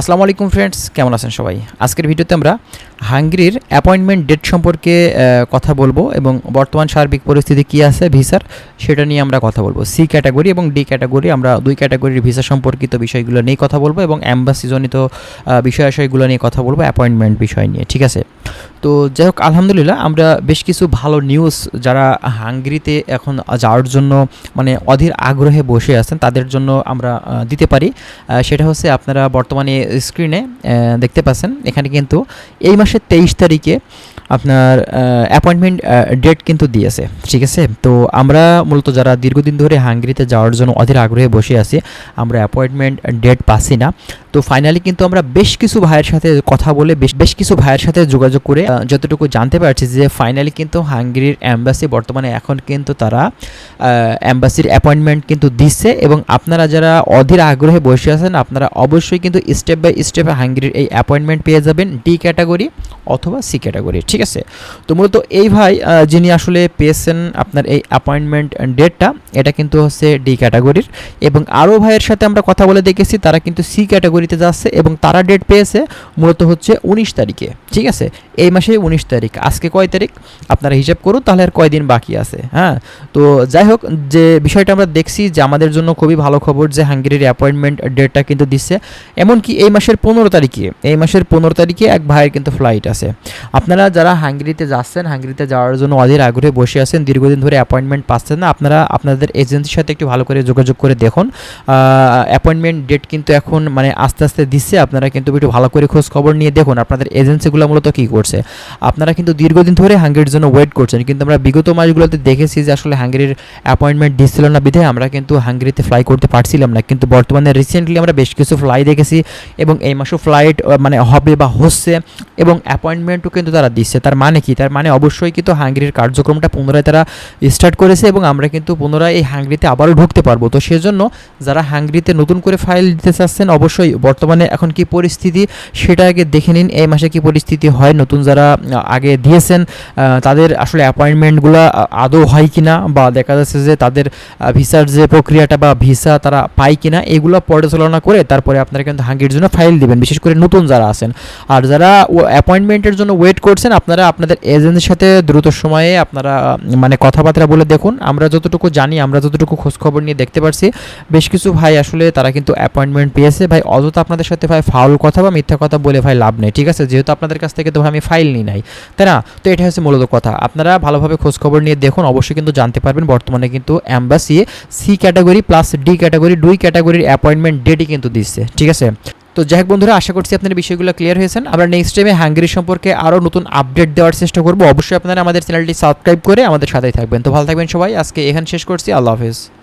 আসসালামু আলাইকুম ফ্রেন্ডস কেমন আছেন সবাই? আজকের ভিডিওতে আমরা হাঙ্গেরির অ্যাপয়েন্টমেন্ট ডেট সম্পর্কে কথা বলব এবং বর্তমান সার্বিক পরিস্থিতি কী আছে ভিসার সেটা নিয়ে আমরা কথা বলব। সি ক্যাটাগরি এবং ডি ক্যাটাগরি আমরা দুই ক্যাটাগরির ভিসা সম্পর্কিত বিষয়গুলো নিয়ে কথা বলব এবং অ্যাম্বাসিজনিত বিষয় আশয়গুলো নিয়ে কথা বলব অ্যাপয়েন্টমেন্ট বিষয় নিয়ে, ঠিক আছে? তো যাই হোক, আলহামদুলিল্লাহ, আমরা বেশ কিছু ভালো নিউজ যারা হাঙ্গেরিতে এখন যাওয়ার জন্য মানে অধীর আগ্রহে বসে আছেন, তাদের জন্য আমরা দিতে পারি। সেটা হচ্ছে আপনারা বর্তমানে স্ক্রিনে দেখতে পাচ্ছেন। এখানে কিন্তু এই মাসের তেইশ তারিখে আপনার অ্যাপয়েন্টমেন্ট ডেট কিন্তু দিয়েছে, ঠিক আছে? তো আমরা মূলত যারা দীর্ঘদিন ধরে হাঙ্গেরিতে যাওয়ার জন্য অধীর আগ্রহে বসে আছি, আমরা অ্যাপয়েন্টমেন্ট ডেট পাচ্ছি না। তো ফাইনালি কিন্তু আমরা বেশ কিছু ভাইয়ের সাথে কথা বলে বেশ বেশ কিছু ভাইয়ের সাথে যোগাযোগ করে যতটুকু জানতে পারছি যে ফাইনালি কিন্তু হাঙ্গেরির অ্যাম্বাসি বর্তমানে এখন কিন্তু তারা অ্যাম্বাসির অ্যাপয়েন্টমেন্ট কিন্তু দিচ্ছে এবং আপনারা যারা অধীর আগ্রহে বসে আছেন, আপনারা অবশ্যই কিন্তু স্টেপ বাই স্টেপে হাঙ্গেরির এই অ্যাপয়েন্টমেন্ট পেয়ে যাবেন ডি ক্যাটাগরি অথবা সি ক্যাটাগরি ঠিক আছে? তো মূলত এই ভাই যিনি আসলে পেয়েছেন আপনার এই অ্যাপয়েন্টমেন্ট ডেটটা এটা কিন্তু হচ্ছে ডি ক্যাটাগরির এবং আরও ভাইয়ের সাথে আমরা কথা বলে দেখেছি, তারা কিন্তু সি ক্যাটাগরিতে যাচ্ছে এবং তারা ডেট পেয়েছে মূলত হচ্ছে উনিশ তারিখে। ঠিক আছে, এই মাসে উনিশ তারিখ। আজকে কয় তারিখ? আপনারা হিসাব করুন, তাহলে আর কয়দিন বাকি আছে হ্যাঁ? তো যাই হোক, যে বিষয়টা আমরা দেখছি যে আমাদের জন্য খুবই ভালো খবর যে হাঙ্গেরির অ্যাপয়েন্টমেন্ট ডেটটা কিন্তু দিচ্ছে। এমনকি এই মাসের পনেরো তারিখে, এই মাসের পনেরো তারিখে এক ভাইয়ের কিন্তু ফ্লাইট আছে। আপনারা যারা হাঙ্গেরিতে যাচ্ছেন, হাঙ্গেরিতে যাওয়ার জন্য অধীর আগ্রহে বসে আছেন, দীর্ঘদিন ধরে অ্যাপয়েন্টমেন্ট পাচ্ছেন না, আপনারা আপনাদের এজেন্সির সাথে একটু ভালো করে যোগাযোগ করে দেখুন। অ্যাপয়েন্টমেন্ট ডেট কিন্তু এখন মানে আস্তে আস্তে দিচ্ছে, আপনারা কিন্তু একটু ভালো করে খোঁজ খবর নিয়ে দেখুন, আপনাদের এজেন্সিগুলো মূলত কী করছে? আপনারা কিন্তু দীর্ঘদিন ধরে হাঙ্গেরির জন্য ওয়েট করছেন, কিন্তু আমরা বিগত মাসগুলোতে দেখেছি যে আসলে হাঙ্গেরির অ্যাপয়েন্টমেন্ট দিচ্ছিল না বিধায় আমরা কিন্তু হাঙ্গেরিতে ফ্লাই করতে পারছিলাম না। কিন্তু বর্তমানে রিসেন্টলি আমরা বেশ কিছু ফ্লাই দেখেছি এবং এই মাসেও ফ্লাইট মানে হবে বা হচ্ছে এবং অ্যাপয়েন্টমেন্টও কিন্তু তারা দিচ্ছে। তার মানে কি? তার মানে অবশ্যই কিন্তু হাঙ্গেরির কার্যক্রমটা পুনরায় তারা স্টার্ট করেছে এবং আমরা কিন্তু পুনরায় এই হাঙ্গেরিতে আবারও ঢুকতে পারব। তো সেজন্য যারা হাঙ্গেরিতে নতুন করে ফাইল দিতে চাচ্ছেন, অবশ্যই বর্তমানে এখন কি পরিস্থিতি সেটা আগে দেখে নিন, এই মাসে কি পরিস্থিতি হয়, নতুন যারা আগে দিয়েছেন তাদের আসলে অ্যাপয়েন্টমেন্টগুলো আদৌ হয় কিনা বা দেখা যাচ্ছে যে তাদের ভিসার যে প্রক্রিয়াটা বা ভিসা তারা পায় কিনা, এগুলো পর্যালোচনা করে তারপরে আপনারা কিন্তু হাঙ্গেরির জন্য ফাইল দিবেন। বিশেষ করে নতুন যারা আছেন। আর যারা অ্যাপয়েন্টমেন্টের জন্য ওয়েট করছেন, আপনারা আপনাদের এজেন্টের সাথে দ্রুত সময়ে আপনারা মানে কথাবার্তা বলে দেখুন। আমরা যতটুকু জানি, আমরা যতটুকু খোঁজখবর নিয়ে দেখতে পারছি, বেশ কিছু ভাই আসলে তারা কিন্তু অ্যাপয়েন্টমেন্ট পেয়েছে। ভাই, অযথা আপনাদের সাথে ভাই ফাউল কথা বা মিথ্যা কথা বলে ভাই লাভ নেই, ঠিক আছে? যেহেতু আপনাদের থেকে তো আমি ফাইল নিই নাই। তাই না? তো এটা হচ্ছে মূলত কথা। আপনারা ভালোভাবে খোঁজখবর নিয়ে দেখুন, অবশ্যই কিন্তু জানতে পারবেন। বর্তমানে কিন্তু embassy C category plus D category দুই ক্যাটাগরির অ্যাপয়েন্টমেন্ট ডেটই কিন্তু দিচ্ছে। ঠিক আছে? তো যাই হোক বন্ধুরা, আশা করছি আপনার বিষয়গুলো ক্লিয়ার হয়েছেন। আমরা নেক্সট টাইমে হাঙ্গেরি সম্পর্কে আরও নতুন আপডেট দেওয়ার চেষ্টা করব। অবশ্যই আপনারা আমাদের চ্যানেলটি সাবস্ক্রাইব করে আমাদের সাথেই থাকবেন। তো ভালো থাকবেন সবাই। আজকে এখানে শেষ করছি। আল্লাহ হাফেজ।